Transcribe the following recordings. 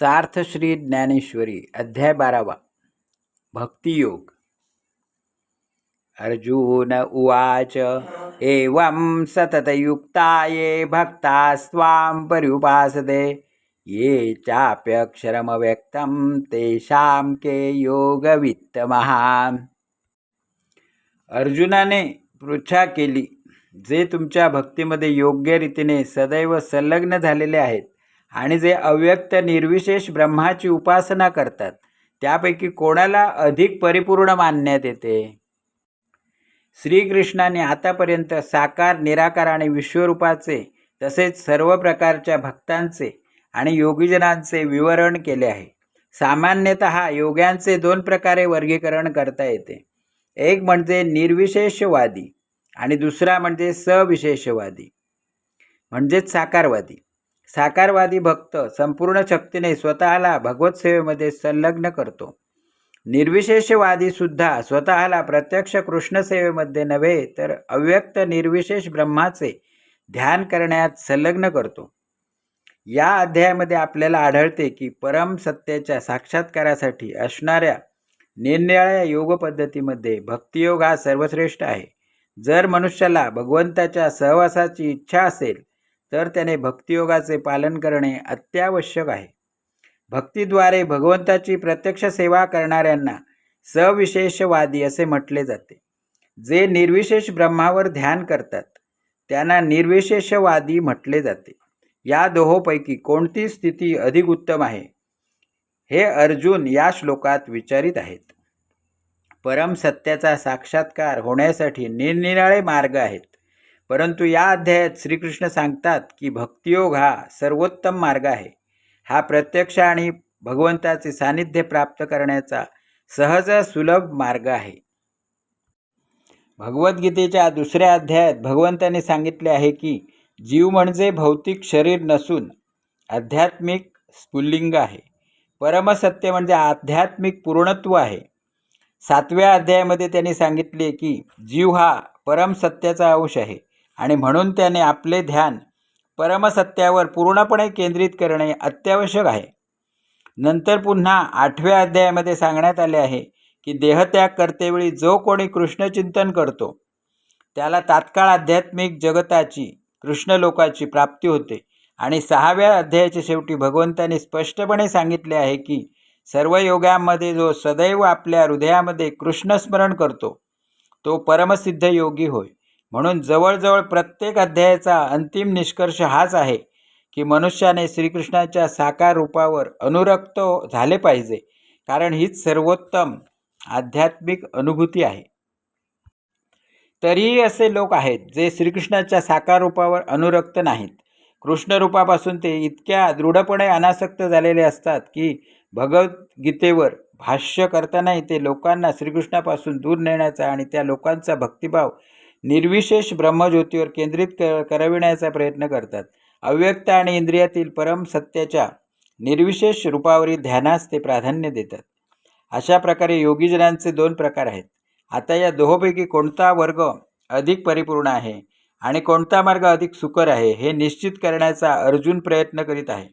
सार्थ श्री ज्ञानेश्वरी अध्याय बारावा. भक्तियोग. अर्जुन उवाच एवं सततयुक्ताये भक्तास्त्वां पर्युपासते ये चाप्यक्षरमव्यक्तं तेषां के योगवित्तमः अर्जुनाने पृच्छा केली जे तुमच्या भक्तीमध्ये योग्य रीतीने सदैव संलग्न झालेले आहेत आणि जे अव्यक्त निर्विशेष ब्रह्माची उपासना करतात त्यापैकी कोणाला अधिक परिपूर्ण मानण्यात येते श्रीकृष्णाने आतापर्यंत साकार निराकार आणि विश्वरूपाचे तसेच सर्व प्रकारच्या भक्तांचे आणि योगीजनांचे विवरण केले आहे. सामान्यतः योग्यांचे दोन प्रकारे वर्गीकरण करता येते. एक म्हणजे निर्विशेषवादी आणि दुसरा म्हणजे सविशेषवादी म्हणजेच साकारवादी. साकारवादी भक्त संपूर्ण शक्तीने स्वतःला भगवत सेवेमध्ये संलग्न करतो. निर्विशेषवादीसुद्धा स्वतःला प्रत्यक्ष कृष्णसेवेमध्ये नव्हे तर अव्यक्त निर्विशेष ब्रह्माचे ध्यान करण्यात संलग्न करतो. या अध्यायामध्ये आपल्याला आढळते की परम सत्तेच्या साक्षात्कारासाठी असणाऱ्या निरनिराळ्या योग पद्धतीमध्ये भक्तियोग हा सर्वश्रेष्ठ आहे. जर मनुष्याला भगवंताच्या सहवासाची इच्छा असेल तर त्याने भक्तियोगाचे पालन करणे अत्यावश्यक आहे. भक्तीद्वारे भगवंताची प्रत्यक्ष सेवा करणाऱ्यांना सविशेषवादी असे म्हटले जाते. जे निर्विशेष ब्रह्मावर ध्यान करतात त्यांना निर्विशेषवादी म्हटले जाते. या दोहोपैकी कोणती स्थिती अधिक उत्तम आहे? हे अर्जुन या श्लोकात विचारित आहेत. परम सत्याचा साक्षात्कार होण्यासाठी निरनिराळे मार्ग आहेत. परंतु या अध्यायात श्रीकृष्ण सांगतात की भक्तियोग हा सर्वोत्तम मार्ग आहे. हा प्रत्यक्ष आणि भगवंताचे सानिध्य प्राप्त करण्याचा सहज सुलभ मार्ग आहे. भगवद्गीतेच्या दुसऱ्या अध्यायात भगवंताने सांगितले आहे की जीव म्हणजे भौतिक शरीर नसून आध्यात्मिक स्फुल्लिंग आहे. परमसत्य म्हणजे आध्यात्मिक पूर्णत्व आहे. सातव्या अध्यायामध्ये त्यांनी सांगितले की जीव हा परमसत्याचा अंश आहे. आणि म्हणून त्याने आपले ध्यान परमसत्यावर पूर्णपणे केंद्रित करणे अत्यावश्यक आहे. नंतर पुन्हा आठव्या अध्यायामध्ये सांगण्यात आले आहे की देहत्याग करतेवेळी जो कोणी कृष्णचिंतन करतो त्याला तात्काळ आध्यात्मिक जगताची कृष्णलोकाची प्राप्ती होते. आणि सहाव्या अध्यायाच्या शेवटी भगवंताने स्पष्टपणे सांगितले आहे की सर्व योगांमध्ये जो सदैव आपल्या हृदयामध्ये कृष्णस्मरण करतो तो परमसिद्ध योगी होय. म्हणून जवळजवळ प्रत्येक अध्यायाचा अंतिम निष्कर्ष हाच आहे की मनुष्याने श्रीकृष्णाच्या साकार रूपावर अनुरक्त झाले पाहिजे कारण हीच सर्वोत्तम आध्यात्मिक अनुभूती आहे. तरीही असे लोक आहेत जे श्रीकृष्णाच्या साकार रूपावर अनुरक्त नाहीत. कृष्णरूपापासून ते इतक्या दृढपणे अनासक्त झालेले असतात की भगवद्गीतेवर भाष्य करतानाही ते लोकांना श्रीकृष्णापासून दूर नेण्याचा आणि त्या लोकांचा भक्तिभाव निर्विशेष ब्रह्मज्योतीवर केंद्रित क करविण्याचा प्रयत्न करतात. अव्यक्त आणि इंद्रियातील परम सत्याच्या निर्विशेष रूपावरील ध्यानास ते प्राधान्य देतात. अशा प्रकारे योगीजनांचे दोन प्रकार आहेत. आता या दोहोपैकी कोणता वर्ग अधिक परिपूर्ण आहे आणि कोणता मार्ग अधिक सुकर आहे हे निश्चित करण्याचा अर्जुन प्रयत्न करीत आहे.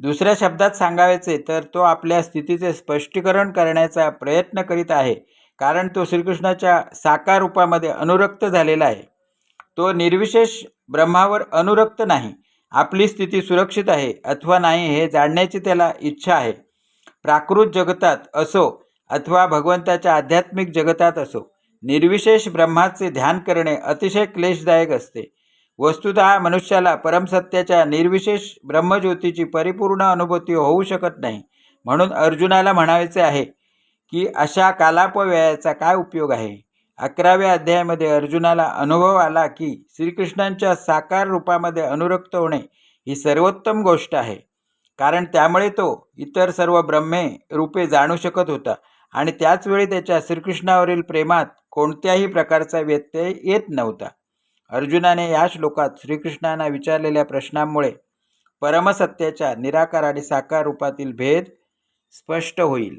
दुसऱ्या शब्दात सांगायचे तर तो आपल्या स्थितीचे स्पष्टीकरण करण्याचा प्रयत्न करीत आहे कारण तो श्रीकृष्णाच्या साकार रूपामध्ये अनुरक्त झालेला आहे. तो निर्विशेष ब्रह्मावर अनुरक्त नाही. आपली स्थिती सुरक्षित आहे अथवा नाही हे जाणण्याची त्याला इच्छा आहे. प्राकृत जगतात असो अथवा भगवंताच्या आध्यात्मिक जगतात असो निर्विशेष ब्रह्माचे ध्यान करणे अतिशय क्लेशदायक असते. वस्तुत मनुष्याला परमसत्याच्या निर्विशेष ब्रह्मज्योतीची परिपूर्ण अनुभूती होऊ शकत नाही. म्हणून अर्जुनाला म्हणायचे आहे की अशा कालापव्ययाचा काय उपयोग आहे? अकराव्या अध्यायामध्ये अर्जुनाला अनुभव आला की श्रीकृष्णांच्या साकार रूपामध्ये अनुरक्त होणे ही सर्वोत्तम गोष्ट आहे. कारण त्यामुळे तो इतर सर्व ब्रह्मे रूपे जाणू शकत होता आणि त्याचवेळी त्याच्या श्रीकृष्णावरील प्रेमात कोणत्याही प्रकारचा व्यत्यय येत नव्हता. अर्जुनाने या श्लोकात श्रीकृष्णांना विचारलेल्या प्रश्नांमुळे परमसत्याच्या निराकार आणि साकार रूपातील भेद स्पष्ट होईल.